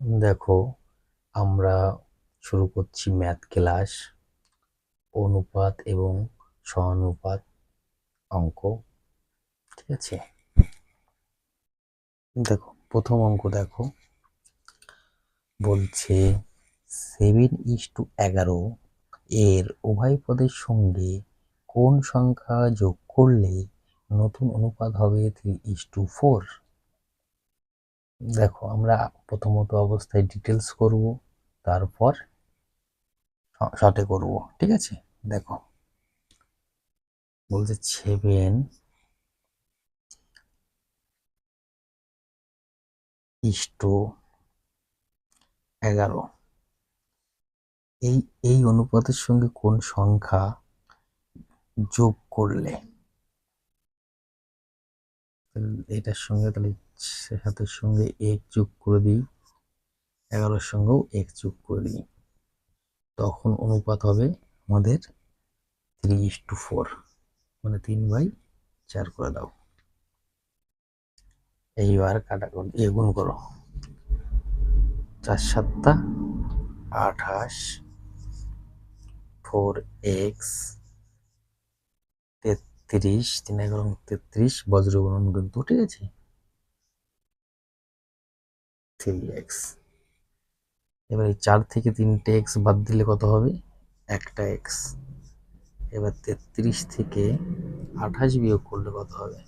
দেখো, আমরা শুরু করছি ম্যাথ ক্লাস। অনুপাত এবং সহানুপাত অঙ্ক, ঠিক আছে? দেখো, প্রথম অঙ্ক দেখো। বলছে, সেভেন ইস টু এগারো, এর উভয় পদের সঙ্গে কোন সংখ্যা যোগ করলে নতুন অনুপাত হবে? Three is to four. দেখো, আমরা প্রথমত অবস্থায় ডিটেলস করব, তারপর শর্টে করব, ঠিক আছে? দেখো, বলছে সেভেন ইস্টো এগারো। এই এই অনুপাতের সঙ্গে কোন সংখ্যা যোগ করলে? এটার সঙ্গে তাহলে সাতের সঙ্গে এক যোগ করে দিই। এগারোর সঙ্গেও এক যোগ করে দিই। তখন অনুপাত হবে আমাদের থ্রি ইস টু ফোর মানে তিন বাই চার করে দাও। এইবার কাটা এ গুণ করো। চার সাতটা, আঠাশ, ফোর এক্স, তেত্রিশ, তিন এগারো, তেত্রিশ বজ্রগুণন কিন্তু ঠিক আছে থ্রি এক্স এবার চার থেকে তিনটে এক্স বাদ দিলে কত হবে? একটা এক্স এবার তেত্রিশ থেকে আঠাশ বিয়োগ করলে কত হবে?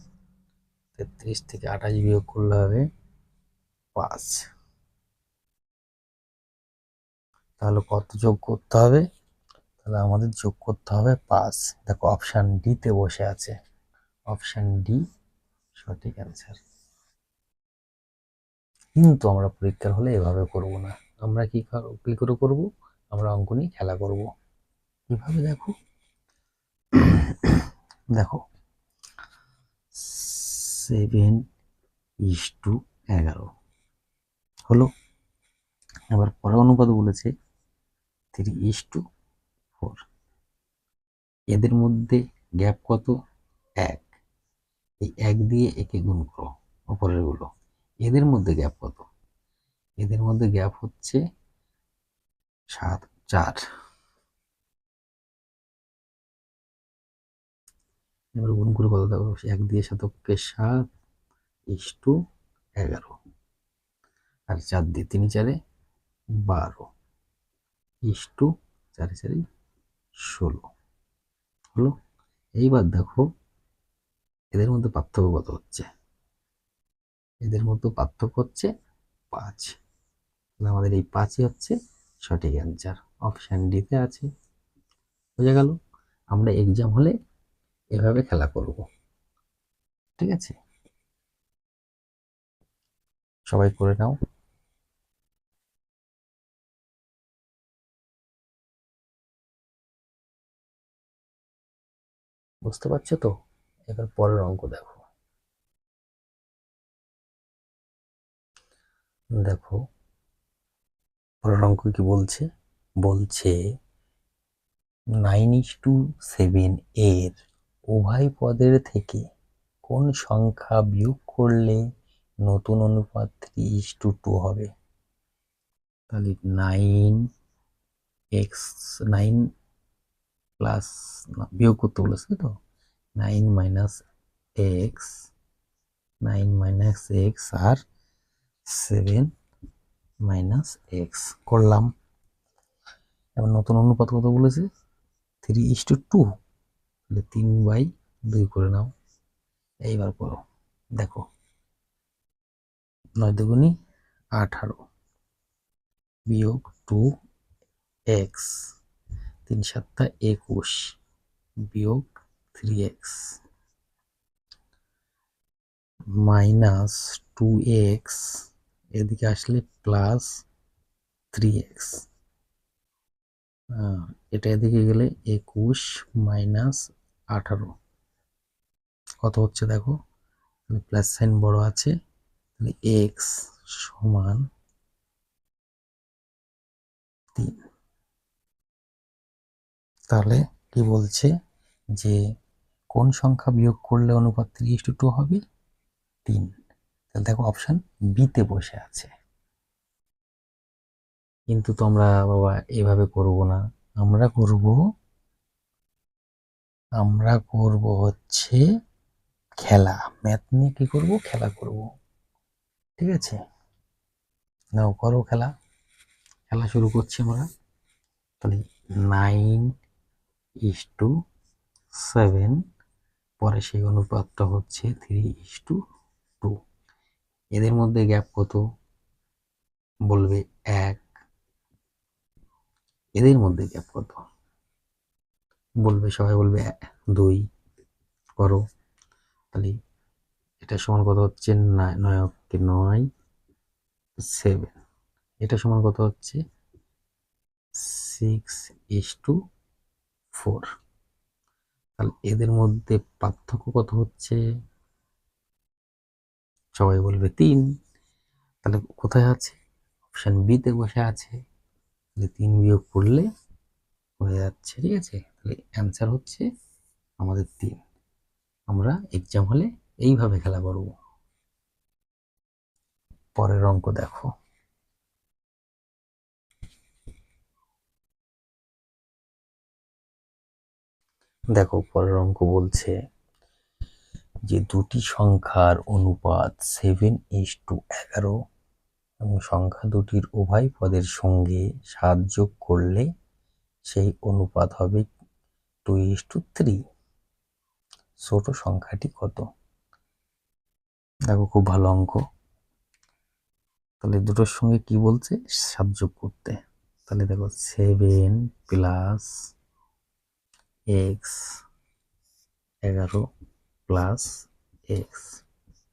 তেত্রিশ থেকে আঠাশ বিয়োগ করলে হবে পাঁচ। তাহলে কত যোগ করতে হবে? তাহলে আমাদের যোগ করতে হবে পাঁচ। দেখো অপশান ডিতে বসে আছে। অপশান ডি সঠিক অ্যান্সার কিন্তু আমরা পরীক্ষার হলে এভাবে করব না। আমরা কি কি করে করব? আমরা অঙ্ক নিয়ে খেলা করব। কীভাবে দেখো। দেখো। সেভেন ইস টু এগারো। হলো। এবার পরে অনুপাত বলেছে থ্রি ইস টু ফোর এদের মধ্যে গ্যাপ কত? এক। এই এক দিয়ে একে গুণ করো। ওপরেরগুলো এদের মধ্যে গ্যাপ কত? এদের মধ্যে গ্যাপ হচ্ছে সাত, চার। এবার গুণ করে কত দেবো? এক দিয়ে শতককে সাত ইস টু এগারো। আর চার দিয়ে তিন চারে বারো। ইস টু চারে চারে ষোলো। হলো? এইবার দেখো এদের মধ্যে পার্থক্য কত হচ্ছে? এদের মধ্যে পার্থক্য হচ্ছে পাঁচ। আমাদের এই পাঁচই হচ্ছে সঠিক অ্যান্সার অপশান ডিতে আছে। বোঝা গেল? আমরা এক্সাম হলে এভাবে খেলা করব। ঠিক আছে? সবাই করে নাও। বুঝতে পারছ তো? এবার পরের অঙ্ক দেখো। দেখো, পরের অঙ্ক কি বলছে? বলছে নাইন ইস টু সেভেন এর উভয় পদের থেকে কোন সংখ্যা বিয়োগ করলে নতুন অনুপাত থ্রি ইস টু টু হবে? তাহলে নাইন এক্স নাইন প্লাস বিয়োগ করতে বলেছে তো? Nine minus x nine minus x আর সেভেন মাইনাস এক্স করলাম। এবার নতুন অনুপাত কত বলেছে? Three is to two. তাহলে তিন বাই দুই করে নাও। এইবার করো। দেখো। নয় দুগুনি আঠারো বিয়োগ টু এক্স। তিন সাতটা একুশ বিয়োগ three x. Minus two x এদিকে আসলে প্লাস থ্রি এক্স এটা এদিকে গেলে একুশ মাইনাস আঠারো। কত হচ্ছে দেখো? প্লাস সাইন বড় আছে। এক্স সমান তিন। তাহলে কি বলছে যে কোন সংখ্যা বিয়োগ করলে অনুপাত থ্রি টু হবে? তিন। তাহলে দেখো অপশান বিতে বসে আছে। কিন্তু তোমরা বাবা এভাবে করব না। আমরা করব আমরা করব হচ্ছে খেলা। ম্যাথ নিয়ে কি করব? খেলা করব। ঠিক আছে? নাও, করো খেলা। খেলা শুরু করছি আমরা। তাহলে নাইন ইস টু সেভেন পরে সেই অনুপাতটা হচ্ছে থ্রি ইস টু এদের মধ্যে গ্যাপ কত? বলবে এক। এদের মধ্যে গ্যাপ কত? বলবে, সবাই বলবে দুই। করো। তাহলে এটা সমান কত হচ্ছে নয় নয় সেভেন এটা সমান কত হচ্ছে? সিক্স ইস টু ফোর তাহলে এদের মধ্যে পার্থক্য কত হচ্ছে? সবাই বলবে তিন। তাহলে কোথায় আছে? অপশান বিতে বসে আছে। তাহলে তিন বিয়োগ করলে হয়ে যাচ্ছে, ঠিক আছে? তাহলে অ্যান্সার হচ্ছে আমাদের তিন। আমরা এক্সাম হলে এইভাবে খেলা করব। পরের অঙ্ক দেখো। দেখো, পরের অঙ্ক বলছে যে দুটি সংখ্যার অনুপাত সেভেন ইস টু এগারো এবং সংখ্যা দুটির উভয় পদের সঙ্গে সাত যোগ করলে সেই অনুপাত হবে টু ইস টু থ্রি ছোট সংখ্যাটি কত? দেখো খুব ভালো অঙ্ক। তাহলে দুটোর সঙ্গে কি বলছে? সাত যোগ করতে। তাহলে দেখো সেভেন প্লাস এক্স এগারো প্লাস এক্স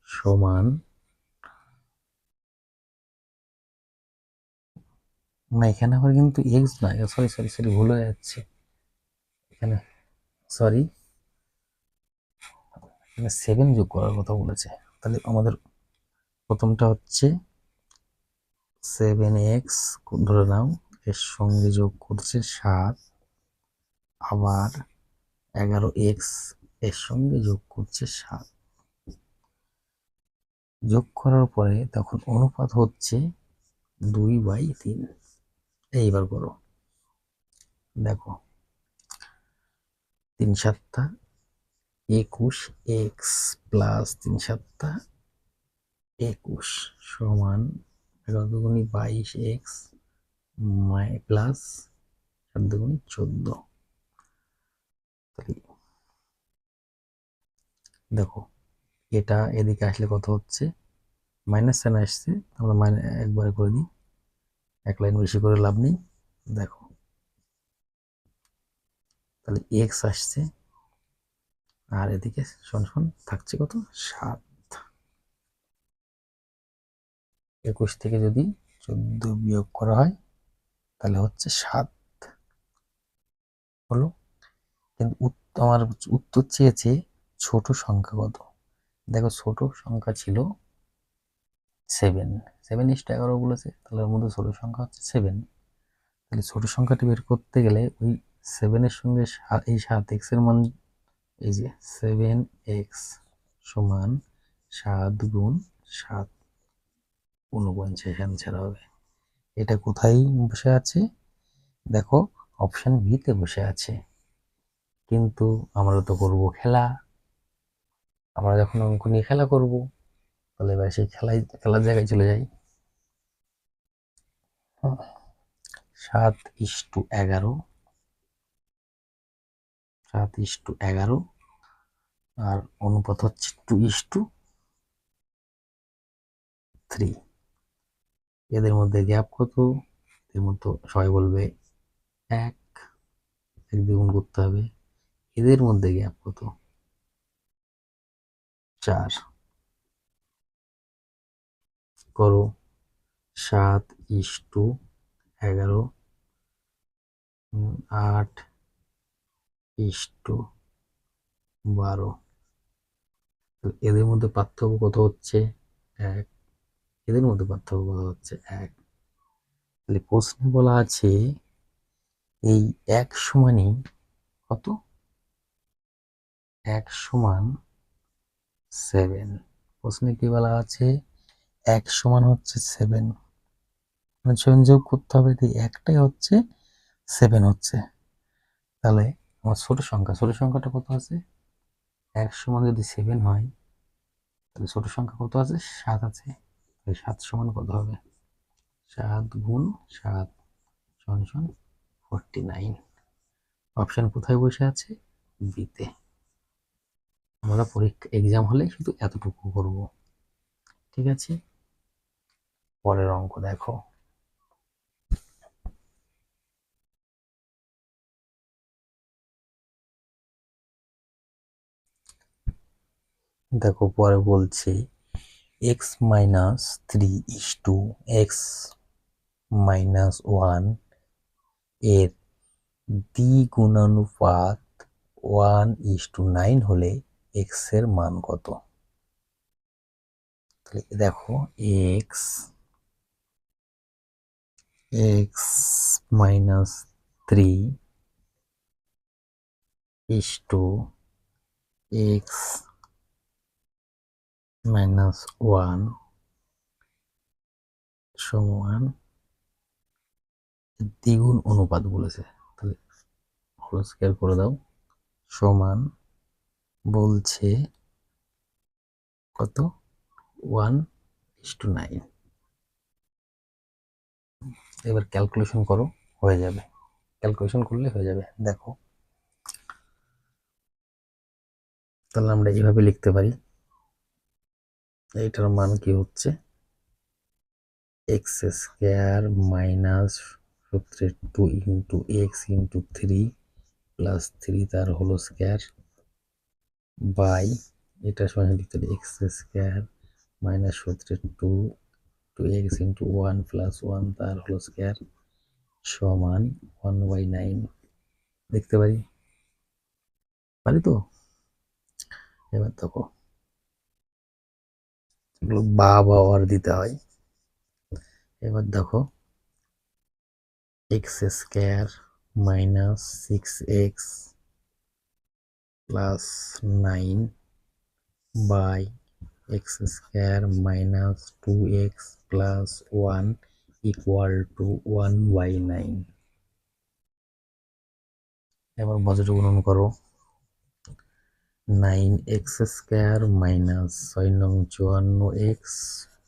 সমান না, এখানে আবার কিন্তু এক্স না সরি সরি সরি ভুল হয়ে যাচ্ছে। এখানে সরি এখানে সেভেন যোগ করার কথা বলেছে। তাহলে আমাদের প্রথমটা হচ্ছে সেভেন এক্স ধরে নাও, এর সঙ্গে যোগ করছে সাত। আবার এগারো এক্স এর সঙ্গে যোগ করছে সাত। যোগ করার পরে তখন অনুপাত হচ্ছে দুই বাই তিন। এইবার করো। দেখো, তিন সাতটা, একুশ এক্স প্লাস তিন সাতটা, একুশ সমান এগারো দুগুণি বাইশ এক্স প্লাস সাত দুগুণি চোদ্দ। দেখো, এটা এদিকে আসলে কত হচ্ছে? মাইনাস সাইন আসছে, আমরা মাইনাস একবারে করে দিই। এক লাইন বেশি করে লাভ নেই, দেখো। তাহলে এক্স আসছে, আর এদিকে শোন শোন থাকছে কত? সাত। একুশ থেকে যদি চোদ্দ বিয়োগ করা হয়, তাহলে হচ্ছে সাত। হলো? কিন্তু আমার উত্তর চেয়েছে ছোট সংখ্যা কত? দেখো ছোট সংখ্যা ছিল সেভেন সেভেন ইস্ট এগারো বলেছে, তাহলে ওর মধ্যে ছোট সংখ্যা হচ্ছে সেভেন তাহলে ছোট সংখ্যাটি বের করতে গেলে ওই সেভেনের সঙ্গে এই সাত এক্সের মান, এই যে সেভেন এক্স সমান সাত গুণ সাত ঊনপঞ্চাশ অ্যান্সার হবে। এটা কোথায় বসে আছে? দেখো অপশান বিতে বসে আছে। কিন্তু আমরা তো করব খেলা। আমরা যখন অঙ্ক নিয়ে খেলা করব, তাহলে এবার সেই খেলায় খেলার জায়গায় চলে যাই। সাত ইস টু এগারো। সাত ইস টু এগারো। আর অনুপাত হচ্ছে টু ইস টু থ্রি। এদের মধ্যে গ্যাপ কত? এর মধ্যে সবাই বলবে এক। এক দ্বিগুণ করতে হবে। এদের মধ্যে গ্যাপ কত? চার। করো সাত ইস টু এগারো আট ইস টু বারো। এদের মধ্যে পার্থক্য কত হচ্ছে? এক। এদের মধ্যে পার্থক্য কত হচ্ছে? এক। তাহলে প্রশ্নে বলা আছে, এই এক সমানই কত? এক সমান সেভেন প্রশ্নে কি বলা আছে? এক সমান হচ্ছে সেভেন সেভেন যোগ করতে হবে তো একটাই হচ্ছে সেভেন হচ্ছে। তাহলে আমার ছোট সংখ্যা, ছোট সংখ্যাটা কত আছে? এক সমান যদি সেভেন হয়, তাহলে ছোট সংখ্যা কত আছে? সাত আছে। তাহলে সাত সমান কত হবে? সাত গুণ সাত সমান সমান ফোরটি নাইন অপশান কোথায় বসে আছে? বিতে আমরা পরীক্ষা এক্সাম হলে শুধু এতটুকু করব। ঠিক আছে? পরের অঙ্ক দেখো। দেখো, পরে বলছে x minus three is to x minus ওয়ানের দ্বিগুণানুপাত ওয়ান ইস টু নাইন হলে এক্সের মান কত? তাহলে দেখো x x minus three is to x minus one সমান দ্বিগুণ অনুপাত বলেছে। তাহলে হোল স্কোয়ার করে দাও। সমান বলছে কত? One is to nine. এবার ক্যালকুলেশন করো, হয়ে যাবে। ক্যালকুলেশন করলে হয়ে যাবে। দেখো। তাহলে আমরা এইভাবে লিখতে পারি। এইটার মান কি হচ্ছে? এক্স স্কোয়ার মাইনাস সূত্রের two into x into three plus three তার হলো স্কোয়ার বাই, এটা সমান লিখতে হবে এক্স স্কোয়ার মাইনাস সূত্রের two two x into one plus one তার হোল স্কোয়ার সমান ওয়ান বাই নাইন দেখতে পারি? পারি তো? এবার দেখো, এগুলো বা বাবার দিতে হয়। এবার দেখো x square minus six x plus nine by x square minus two x plus one equal to one by nine এবার বজ্র গুণন করো। নাইন এক্স স্কোয়ার মাইনাস ছয় নং চুয়ান্ন এক্স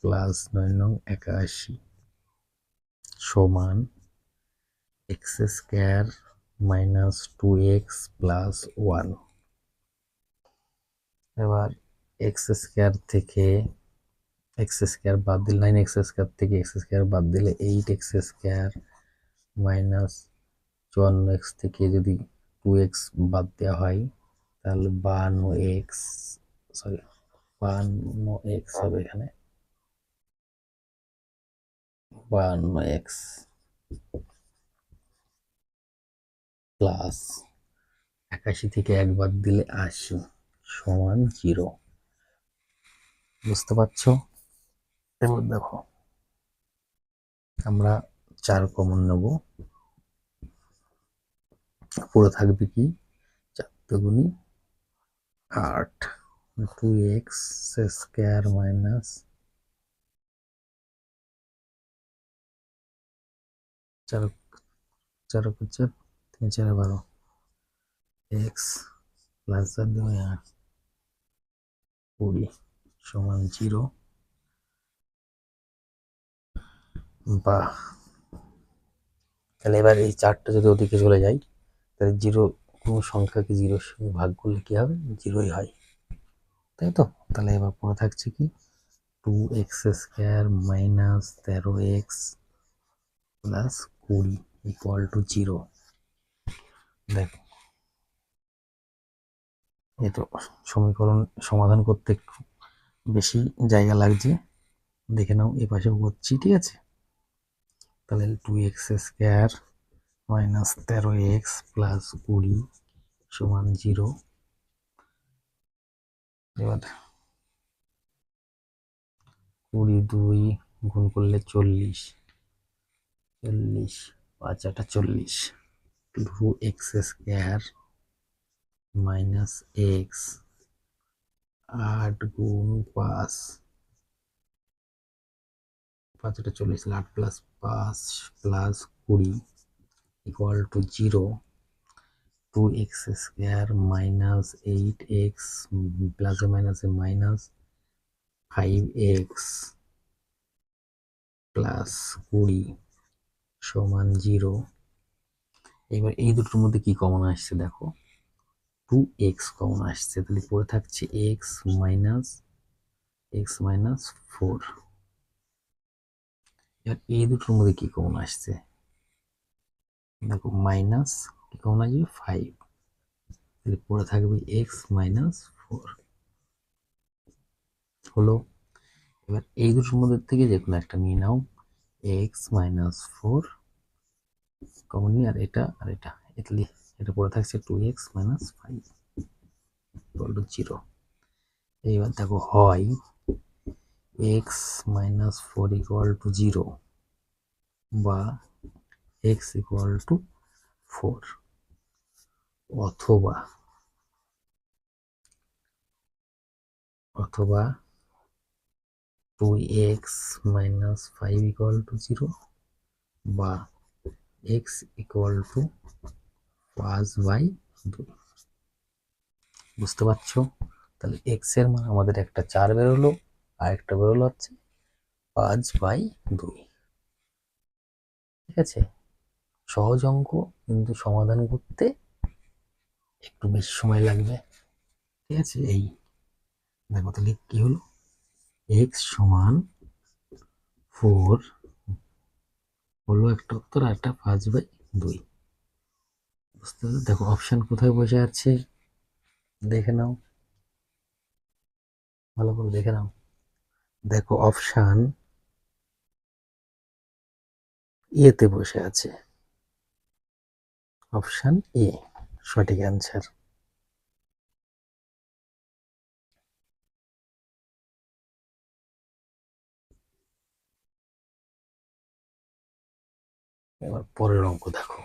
প্লাস নয় নং একাশি সমান x square minus two x plus one এবার এক্স স্কোয়ার থেকে এক্স স্কোয়ার বাদ দিলে নাইন এক্স স্কোয়ার থেকে এক্স স্কোয়ার বাদ দিলে এইট এক্স স্কোয়ার মাইনাস চুয়ান্ন এক্স থেকে যদি টু এক্স বাদ দেওয়া হয়, তাহলে বান্ন এক্স সরি বান্ন এক্স হবে এখানে। বান্ন এক্স প্লাস একাশি থেকে একবার দিলে আশি। সমান জিরো। বুঝতে পারছ? এবার দেখো, আমরা চার কমন নেব। পুরো থাকবে কি? চার দুগুনি আট। টু এক্স স্কোয়ার মাইনাস চার চার চার তিন, চার বারো। এক্স প্লাস চার দুই আট। কুড়ি সমান জিরো। বা তাহলে এবার এই চারটা যদি ওদিকে চলে যায় তাহলে জিরো কোনো সংখ্যাকে জিরোর সঙ্গে ভাগ করলে কী হবে? জিরোই হয়। তাই তো? তাহলে এবার পড়ে থাকছে কি? টু এক্স স্কোয়ার মাইনাস তেরো এক্স প্লাস কুড়ি ইকুয়াল টু জিরো দেখো। এ তো সমীকরণ সমাধান করতে বেশি জায়গা লাগছে, দেখে নাও এ পাশেও করছি, ঠিক আছে? তাহলে টু এক্স স্কোয়ার মাইনাস তেরো এক্স প্লাস কুড়ি সমান জিরো এবার কুড়ি দুই গুণ করলে চল্লিশ। চল্লিশ, পাঁচ আটা চল্লিশ। Two x square minus x আট গুণ পাঁচ পাঁচটা চল্লিশ, আট প্লাস পাঁচ প্লাস কুড়ি equal to zero two x square minus eight x প্লাসে মাইনাসে মাইনাস ফাইভ এক্স প্লাস কুড়ি সমান জিরো এবার এই দুটোর মধ্যে কি কমন আসছে দেখো। টু এক্স কমন আসছে, তাহলে পড়ে থাকছে x minus x minus four এবার এই দুটোর মধ্যে কি কমন আসছে? দেখো মাইনাস কি কমন আসবে? ফাইভ তাহলে পড়ে থাকবে এক্স মাইনাস ফোর হলো, এবার এই দুটোর মধ্যে থেকে যে কোনো একটা নিয়ে নাও এক্স মাইনাস ফোর কমন আর এটা আর এটা এটলি এটা পড়ে থাকছে two x minus five to zero এইবার দেখো হয় x minus four equal to zero বা এক্স ইকুয়াল টু ফোর অথবা অথবা two x minus five equal to zero বা এক্স ইকুয়াল টু পাঁচ বাই বুঝতে পারছ? তাহলে এক্সের মান আমাদের একটা চার বেরোলো আর একটা বেরোলো হচ্ছে পাঁচ বাই দুই। ঠিক আছে? সহজ অঙ্ক, কিন্তু সমাধান করতে একটু বেশি সময় লাগবে। ঠিক আছে? এই, দেখো তাহলে কি হলো? এক্স সমান ফোর হলো একটা উত্তর আর একটা পাঁচ বাই দুই। বুঝতে দেখো অপশান কোথায় বসে আছে? দেখে নাও। ভালো করে দেখে নাও। দেখো অপশান এতে বসে আছে। অপশান এ সঠিক অ্যান্সার এবার পরের অঙ্ক দেখো।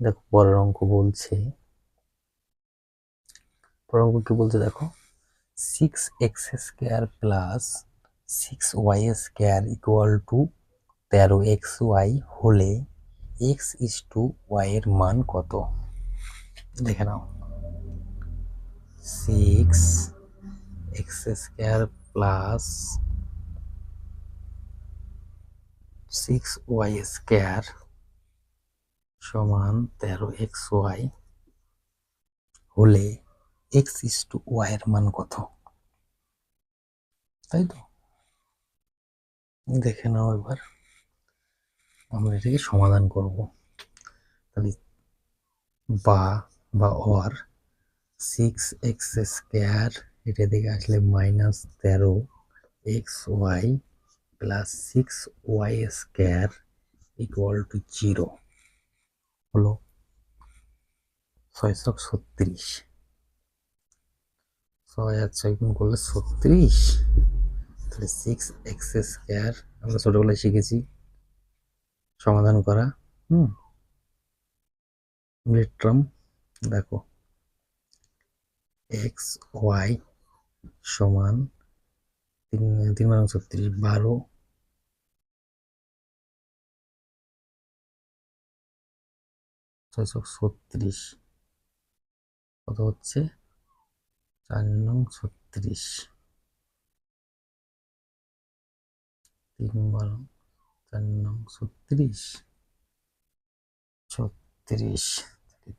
দেখো, পরের অঙ্ক বলছে, পরের অঙ্ক কি বলছে দেখো six x square plus six y square equal to তেরো এক্স ওয়াই হলে এক্স ইস টু ওয়াই এর মান কত? দেখে নাও six x square plus six y square সমান তেরো এক্স ওয়াই হলে এক্স ইস টু ওয়াই এর মান কত? তাই তো? দেখে নাও এবার। আমরা এটাকে সমাধান করব। তাহলে বা বা অর সিক্স এক্স স্কোয়ার, এটা দিকে আসলে মাইনাস তেরো x y plus six y square equal to zero. হলো ছয়শো ছত্রিশ। ছয় আর ছয় গুণ করলে ছত্রিশ। তাহলে সিক্স এক্স স্কোয়ার আমরা ছোটোবেলায় শিখেছি সমাধান করা, হুম? মিড টার্ম দেখো। এক্স ওয়াই সমান তিন তিন বারো ছত্রিশ, বারো ছয়শো ছত্রিশ। কত হচ্ছে? চার নং ছত্রিশ। তিন বারো, চার নং ছত্রিশ। ছত্রিশ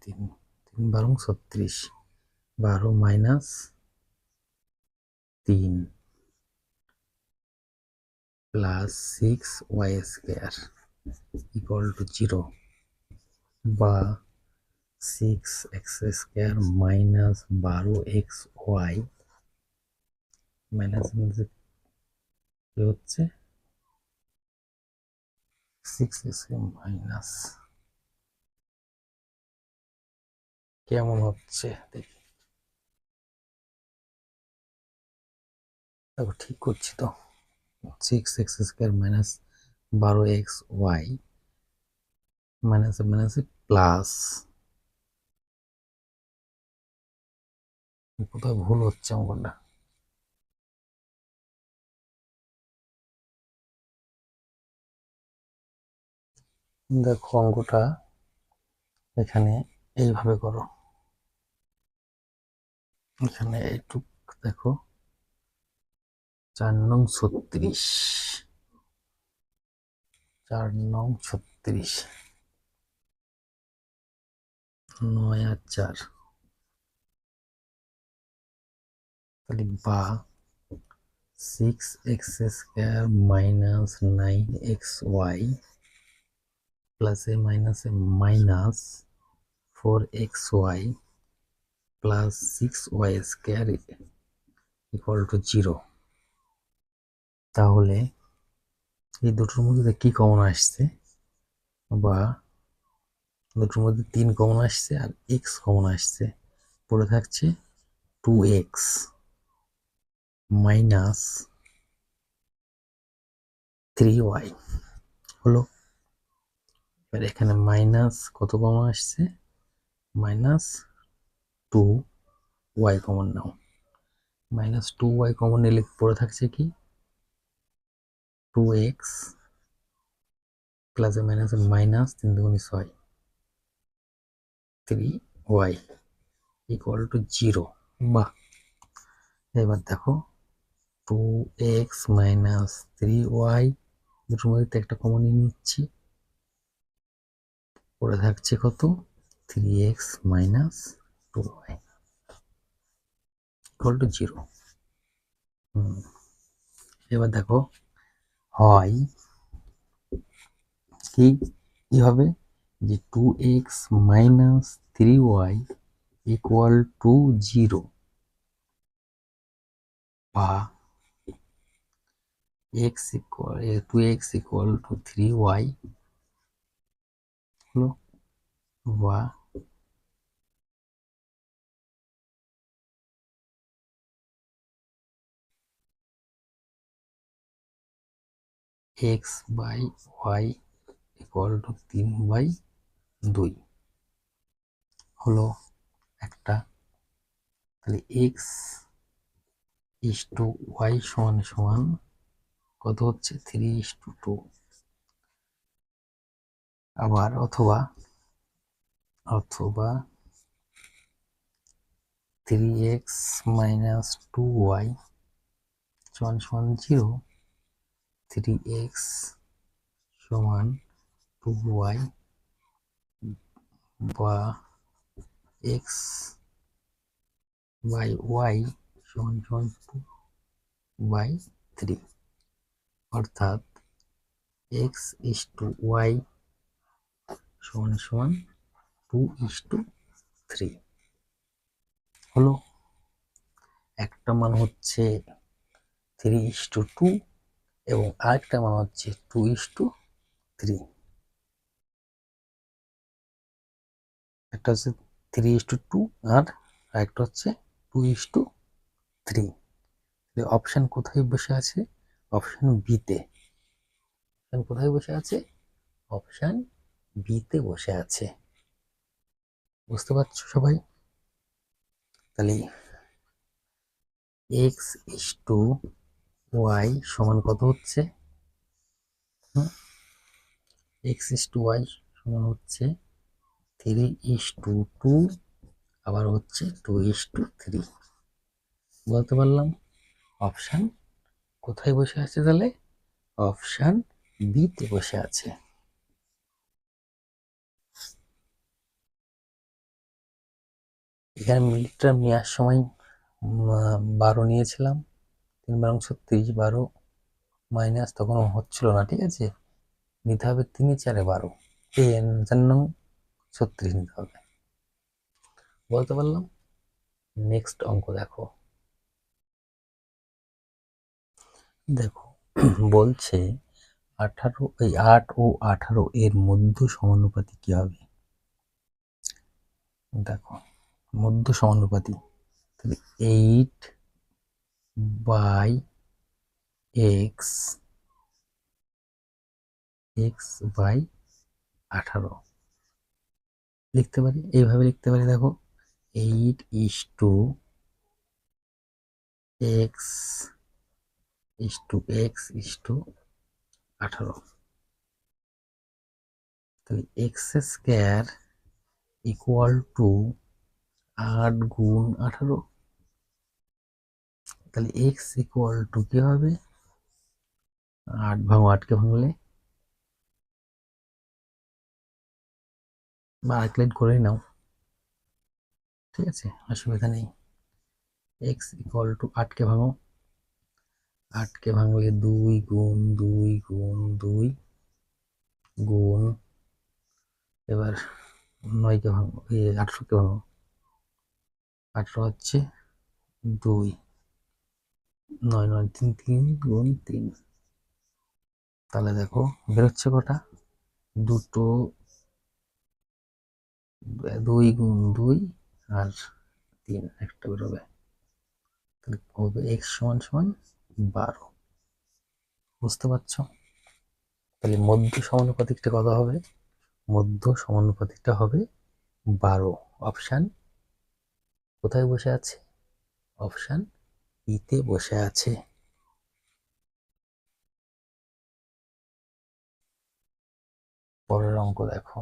তিন তিন বারো ছত্রিশ। বারো মাইনাস তিন plus six y square equal to zero. বা সিক্স এক্স স্কোয়ার মাইনাস বারো এক্স ওয়াই মাইনাস কি হচ্ছে? সিক্স এক্স মাইনাস কেমন হচ্ছে? দেখো। ঠিক করছি তো। সিক্স এক্স স্কোয়ার মাইনাস বারো এক্স ওয়াই মাইনাসে মাইনাসে প্লাস কোথাও ভুল হচ্ছে অঙ্কটা দেখো অঙ্কটা এখানে এইভাবে করো। এখানে এইটুক, দেখো। চার নং ছত্রিশ। চার নং ছত্রিশ। নয় আর চার তাহলে বা six x square minus nine x y প্লাসে মাইনাসে minus four x y plus six y square equal to zero তাহলে এই দুটোর মধ্যে কি কমন আসছে? বা দুটোর মধ্যে তিন কমন আসছে আর এক্স কমন আসছে। পড়ে থাকছে two x minus three y হলো? এবার এখানে মাইনাস কত কমন আসছে? মাইনাস টু ওয়াই কমন নাও। মাইনাস টু ওয়াই কমন নিলে পড়ে থাকছে কি? টু এক্স প্লাসে মাইনাসে মাইনাস তিন দুগুণি ছয়। Three y equal to zero বাহ। এবার দেখো two x minus three y দুটোর মধ্যে একটা কমনই নিচ্ছি। পড়ে থাকছে কত? Three x minus two y to zero এবার দেখো হয় কি কি হবে? যে two x minus three y equal to zero বা x equal to x equal to three y হলো বা x by y equal to তিন বাই দুই। হলো একটা। তাহলে এক্স ইস টু ওয়াই সমান সমান কত হচ্ছে? থ্রি ইস টু টু আবার অথবা অথবা three x minus two y সমান সমান জিরো থ্রি এক্স সমান টু ওয়াই বা এক্স বাই ওয়াই সমান সমান টু বাই থ্রি অর্থাৎ এক্স ইস টু ওয়াই সমান সমান টু ইস টু থ্রি হলো, একটা মান হচ্ছে থ্রি ইস টু টু এবং আরেকটা মান হচ্ছে টু ইস টু থ্রি একটা হচ্ছে থ্রি ইস টু টু আর একটা হচ্ছে two is to three option কোথায় বসে আছে? অপশান বিতে অপশান কোথায় বসে আছে? অপশান বিতে বসে আছে। বুঝতে পারছ সবাই? তাহলে এক্স ইস টু ওয়াই সমান কত হচ্ছে? এক্স ইস টু ওয়াই সমান হচ্ছে থ্রি ইস টু টু আবার হচ্ছে টু ইস টু থ্রি বলতে পারলাম অপশান কোথায় বসে আছে তাহলে? অপশান বিতে বসে আছে। এখানে মিলিটার নেওয়ার সময় বারো নিয়েছিলাম। তিন বারো ছত্রিশ বারো মাইনাস তখন হচ্ছিল না, ঠিক আছে? নিতে হবে তিনে চারে বারো। তিন চার নং ছত্রিশ নিতে হবে। বলতে পারলাম নেক্সট অঙ্ক দেখো। দেখো, বলছে আঠারো, এই আট ও আঠারো এর মধ্য সমানুপাতি কি হবে? দেখো, মধ্য সমানুপাতি eight by x x by আঠারো। লিখতে পারি? এইভাবে লিখতে পারি, দেখো। Eight is to x is to x is to আঠারো। তাহলে এক্স স্কোয়ার ইকুয়াল টু আট গুণ আঠারো। তাহলে এক্স ইকুয়াল টু কি হবে? আট ভাঙো আটকে ভাঙলে বা আরেক লাইন করে নাও। ঠিক আছে? অসুবিধা নেই। এক্স ইকুয়াল টু আটকে ভাঙো। আটকে ভাঙলে দুই গুণ দুই গুণ দুই গুণ এবার নয়কে ভাঙো আটশোকে ভাঙো। আটশো হচ্ছে দুই। নয় নয়, তিন তিন গুণ তিন। তাহলে দেখো, বেরোচ্ছে কটা? দুটো দুই গুণ দুই আর তিন, একটা বেরোবে তাহলে হবে এক্স সমান সমান বারো। বুঝতে পারছ? তাহলে মধ্য সমানুপাতিকটা কত হবে? মধ্য সমানুপাতিকটা হবে বারো। অপশান কোথায় বসে আছে? অপশান ইতে বসে আছে। পরের অঙ্ক দেখো।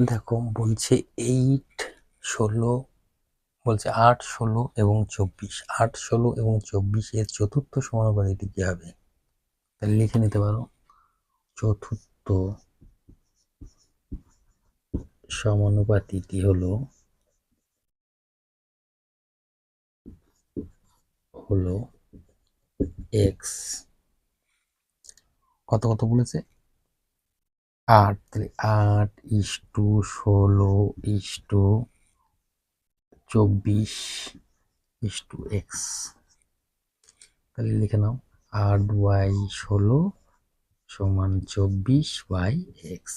দেখো বলছে এইট ষোলো, বলছে আট, ষোলো এবং চব্বিশ। আট, ষোলো এবং চব্বিশ এর চতুর্থ সমানুপাতিকটি কি হবে? তাহলে লিখে নিতে পারো। চতুর্থ সমানুপাতিটি হলো হলো এক্স কত কত বলেছে? আট, তাহলে আট ইস টু ষোলো, ইস টু চব্বিশ, ইস টু এক্স। তাহলে লিখে নাও, আট ওয়াই ষোলো সমান চব্বিশ বাই এক্স।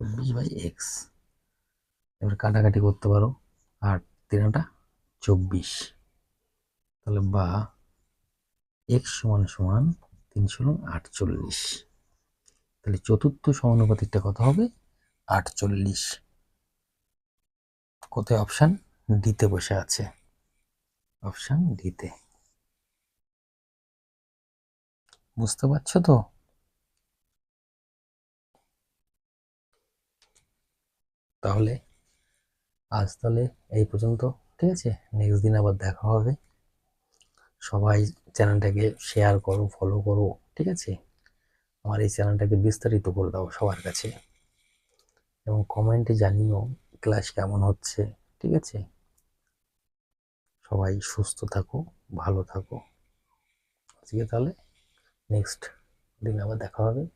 চব্বিশ বাই এক্স। এবার কাটাকাটি করতে পারো, আট তিনটা চব্বিশ। তাহলে বা এক্স সমান সমান তিনশো আটচল্লিশ। তাহলে চতুর্থ সমানুপাতিকটা কত হবে? আটচল্লিশ। কোথায় অপশান? ডিতে বসে আছে। অপশান ডিতে বুঝতে পারছ তো? তাহলে আজ তাহলে এই পর্যন্ত, ঠিক আছে? নেক্সট দিন আবার দেখা হবে। সবাই চ্যানেলটাকে শেয়ার করো ফলো করো, ঠিক আছে? আমার এই চ্যানেলটাকে বিস্তারিত করে দাও সবার কাছে। এবং কমেন্টে জানিও ক্লাস কেমন হচ্ছে, ঠিক আছে? সবাই সুস্থ থাকো, ভালো থাকো। আজকে তাহলে নেক্সট দিন আবার দেখা হবে।